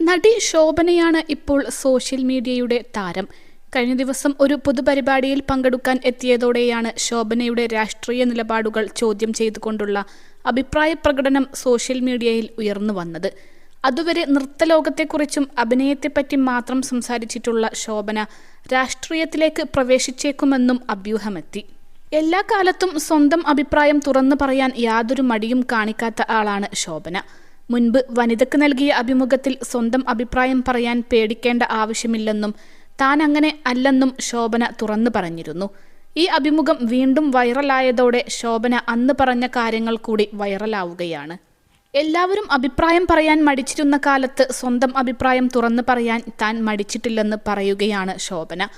നടി ശോഭനയാണ് ഇപ്പോൾ സോഷ്യൽ മീഡിയയുടെ താരം. കഴിഞ്ഞ ദിവസം ഒരു പൊതുപരിപാടിയിൽ പങ്കെടുക്കാൻ എത്തിയതോടെയാണ് ശോഭനയുടെ രാഷ്ട്രീയ നിലപാടുകൾ ചോദ്യം ചെയ്തുകൊണ്ടുള്ള അഭിപ്രായ പ്രകടനം സോഷ്യൽ മീഡിയയിൽ ഉയർന്നു വന്നത്. അതുവരെ നൃത്തലോകത്തെക്കുറിച്ചും അഭിനയത്തെപ്പറ്റി മാത്രം സംസാരിച്ചിട്ടുള്ള ശോഭന രാഷ്ട്രീയത്തിലേക്ക് പ്രവേശിച്ചേക്കുമെന്നും അഭ്യൂഹമെത്തി. എല്ലാ കാലത്തും സ്വന്തം അഭിപ്രായം തുറന്നു പറയാൻ യാതൊരു മടിയും കാണിക്കാത്ത ആളാണ് ശോഭന. മുൻപ് വനിതയ്ക്ക് നൽകിയ അഭിമുഖത്തിൽ സ്വന്തം അഭിപ്രായം പറയാൻ പേടിക്കേണ്ട ആവശ്യമില്ലെന്നും താൻ അങ്ങനെ അല്ലെന്നും ശോഭന തുറന്നു പറഞ്ഞിരുന്നു. ഈ അഭിമുഖം വീണ്ടും വൈറലായതോടെ ശോഭന അന്ന് പറഞ്ഞ കാര്യങ്ങൾ കൂടി വൈറലാവുകയാണ്. എല്ലാവരും അഭിപ്രായം പറയാൻ മടിച്ചിരുന്ന കാലത്ത് സ്വന്തം അഭിപ്രായം തുറന്നു പറയാൻ താൻ മടിച്ചിട്ടില്ലെന്ന് പറയുകയാണ് ശോഭന.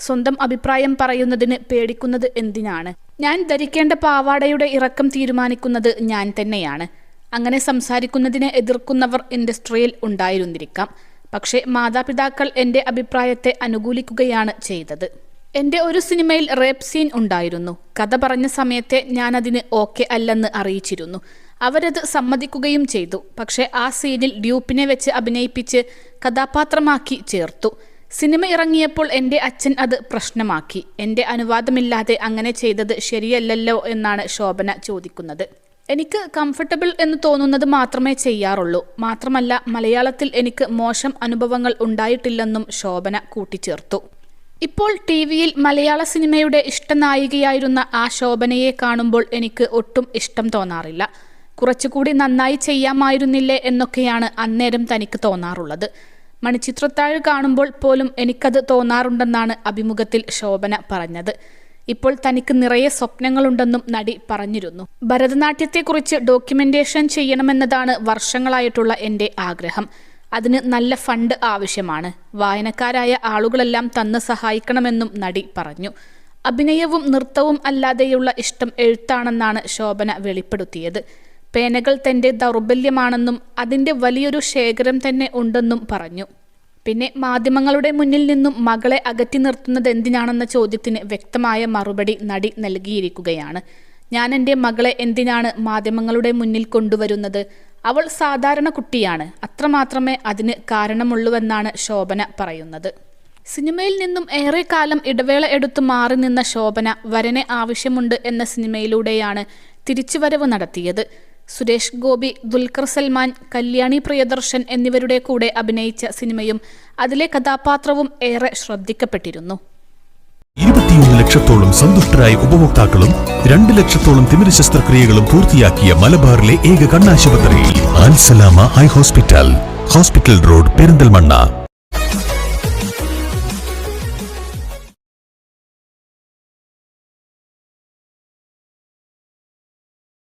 സ്വന്തം അഭിപ്രായം പറയുന്നതിന് പേടിക്കുന്നത് എന്തിനാണ്? ഞാൻ ധരിക്കേണ്ട പാവാടയുടെ ഇറക്കം തീരുമാനിക്കുന്നത് ഞാൻ തന്നെയാണ്. അങ്ങനെ സംസാരിക്കുന്നതിനെ എതിർക്കുന്നവർ ഇൻഡസ്ട്രിയിൽ ഉണ്ടായിരുന്നിരിക്കാം. പക്ഷേ മാതാപിതാക്കൾ എന്റെ അഭിപ്രായത്തെ അനുകൂലിക്കുകയാണ് ചെയ്തത്. എന്റെ ഒരു സിനിമയിൽ റേപ്പ് സീൻ ഉണ്ടായിരുന്നു. കഥ പറഞ്ഞ സമയത്തെ ഞാനതിന് ഓക്കെ അല്ലെന്ന് അറിയിച്ചിരുന്നു. അവരത് സമ്മതിക്കുകയും ചെയ്തു. പക്ഷേ ആ സീനിൽ ഡ്യൂപ്പിനെ വെച്ച് അഭിനയിപ്പിച്ച് കഥാപാത്രമാക്കി ചേർത്തു. സിനിമ ഇറങ്ങിയപ്പോൾ എന്റെ അച്ഛൻ അത് പ്രശ്നമാക്കി. എന്റെ അനുവാദമില്ലാതെ അങ്ങനെ ചെയ്തത് ശരിയല്ലല്ലോ എന്നാണ് ശോഭന ചോദിക്കുന്നത്. എനിക്ക് കംഫർട്ടബിൾ എന്ന് തോന്നുന്നത് മാത്രമേ ചെയ്യാറുള്ളൂ. മാത്രമല്ല മലയാളത്തിൽ എനിക്ക് മോശം അനുഭവങ്ങൾ ഉണ്ടായിട്ടില്ലെന്നും ശോഭന കൂട്ടിച്ചേർത്തു. ഇപ്പോൾ ടി വിയിൽ മലയാള സിനിമയുടെ ഇഷ്ടനായികയായിരുന്ന ആ ശോഭനയെ കാണുമ്പോൾ എനിക്ക് ഒട്ടും ഇഷ്ടം തോന്നാറില്ല. കുറച്ചുകൂടി നന്നായി ചെയ്യാമായിരുന്നില്ലേ എന്നൊക്കെയാണ് അന്നേരം തനിക്ക് തോന്നാറുള്ളത്. മണിച്ചിത്രത്താഴ് കാണുമ്പോൾ പോലും എനിക്കത് തോന്നാറുണ്ടെന്നാണ് അഭിമുഖത്തിൽ ശോഭന പറഞ്ഞത്. ഇപ്പോൾ തനിക്ക് നിറയെ സ്വപ്നങ്ങളുണ്ടെന്നും നടി പറഞ്ഞിരുന്നു. ഭരതനാട്യത്തെക്കുറിച്ച് ഡോക്യുമെന്റേഷൻ ചെയ്യണമെന്നതാണ് വർഷങ്ങളായിട്ടുള്ള എന്റെ ആഗ്രഹം. അതിന് നല്ല ഫണ്ട് ആവശ്യമാണ്. വായനക്കാരായ ആളുകളെല്ലാം തന്ന് സഹായിക്കണമെന്നും നടി പറഞ്ഞു. അഭിനയവും നൃത്തവും അല്ലാതെയുള്ള ഇഷ്ടം എഴുത്താണെന്നാണ് ശോഭന വെളിപ്പെടുത്തിയത്. പേനകൾ തന്റെ ദൗർബല്യമാണെന്നും അതിന്റെ വലിയൊരു ശേഖരം തന്നെ ഉണ്ടെന്നും പറഞ്ഞു. പിന്നെ മാധ്യമങ്ങളുടെ മുന്നിൽ നിന്നും മകളെ അകറ്റി നിർത്തുന്നത് എന്തിനാണെന്ന ചോദ്യത്തിന് വ്യക്തമായ മറുപടി നടി നൽകിയിരിക്കുകയാണ്. ഞാൻ എന്റെ മകളെ എന്തിനാണ് മാധ്യമങ്ങളുടെ മുന്നിൽ കൊണ്ടുവരുന്നത്? അവൾ സാധാരണ കുട്ടിയാണ്. അത്രമാത്രമേ അതിന് കാരണമുള്ളൂവെന്നാണ് ശോഭന പറയുന്നത്. സിനിമയിൽ നിന്നും ഏറെ കാലം ഇടവേള എടുത്തു മാറി നിന്ന ശോഭന വരനെ ആവശ്യമുണ്ട് എന്ന സിനിമയിലൂടെയാണ് തിരിച്ചുവരവ് നടത്തിയത്. സുരേഷ് ഗോപി ദുൽഖർ സൽമാൻ കല്യാണി പ്രിയദർശൻ എന്നിവരുടെ കൂടെ അഭിനയിച്ച സിനിമയും അതിലെ കഥാപാത്രവും ഏറെ ശ്രദ്ധിക്കപ്പെട്ടിരുന്നു. ഇരുപത്തിയൊന്ന് ലക്ഷത്തോളം സന്തുഷ്ടരായ ഉപഭോക്താക്കളും രണ്ട് ലക്ഷത്തോളം തിമിര ശസ്ത്രക്രിയകളും പൂർത്തിയാക്കിയ മലബാറിലെ ഏക കണ്ണാശുപത്രി ഹോസ്പിറ്റൽ. Hospital road Perinthalmanna.